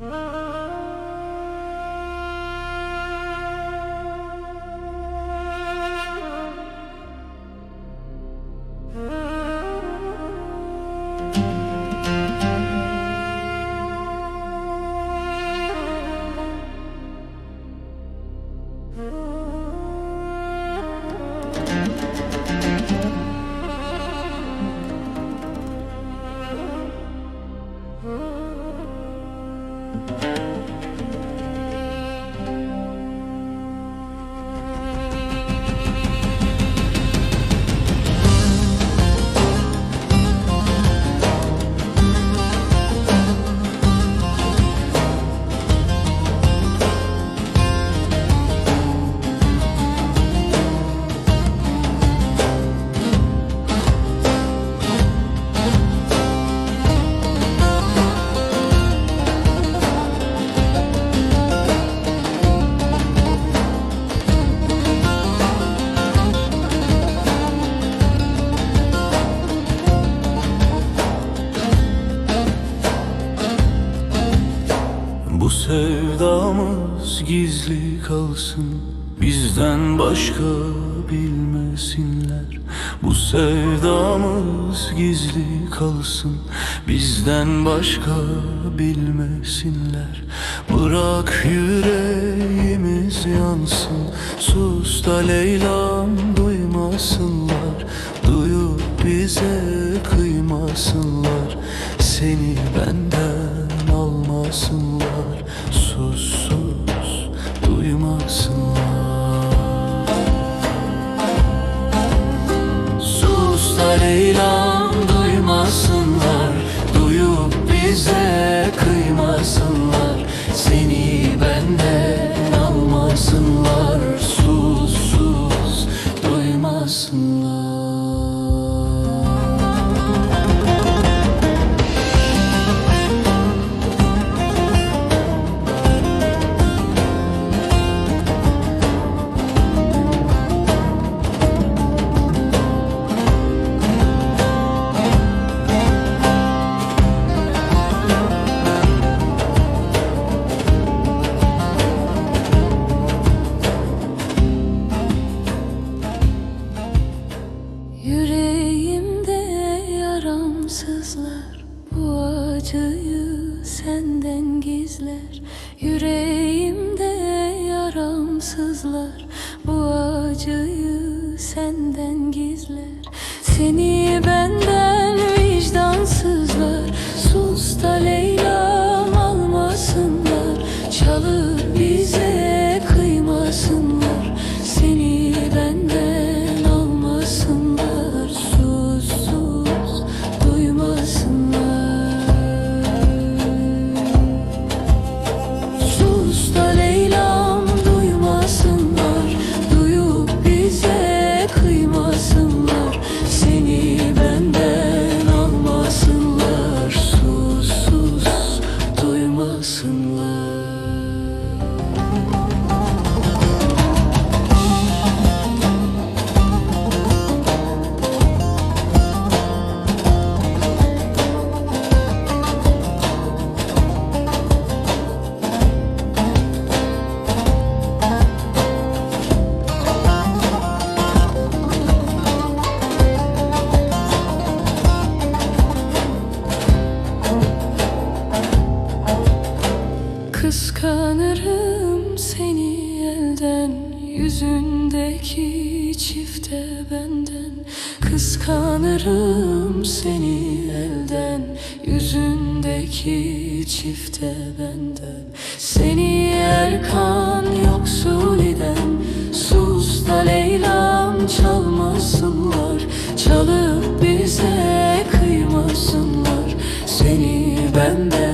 Bu Sevdamız gizli kalsın. Bizden başka bilmesinler. Bu sevdamız gizli kalsın. Bizden başka bilmesinler. Bırak yüreğimiz yansın. Sus da Leyla'm duymasınlar. Duyup bize kıymasınlar. Seni benden Sus sus duymasınlar. Sus da Leyla'm acıyı senden gizler. Yüreğimde yaramsızlar. Bu acıyı senden gizler. Seni Kıskanırım seni elden Yüzündeki çifte benden. Kıskanırım seni elden Yüzündeki çifte benden. Seni Erkan yoksul eden Sus da Leyla'm çalmasınlar. Çalıp bize kıymasınlar. Seni benden